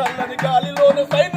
చల్లని గాలిలోను సైన్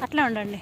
అట్లా ఉండండి.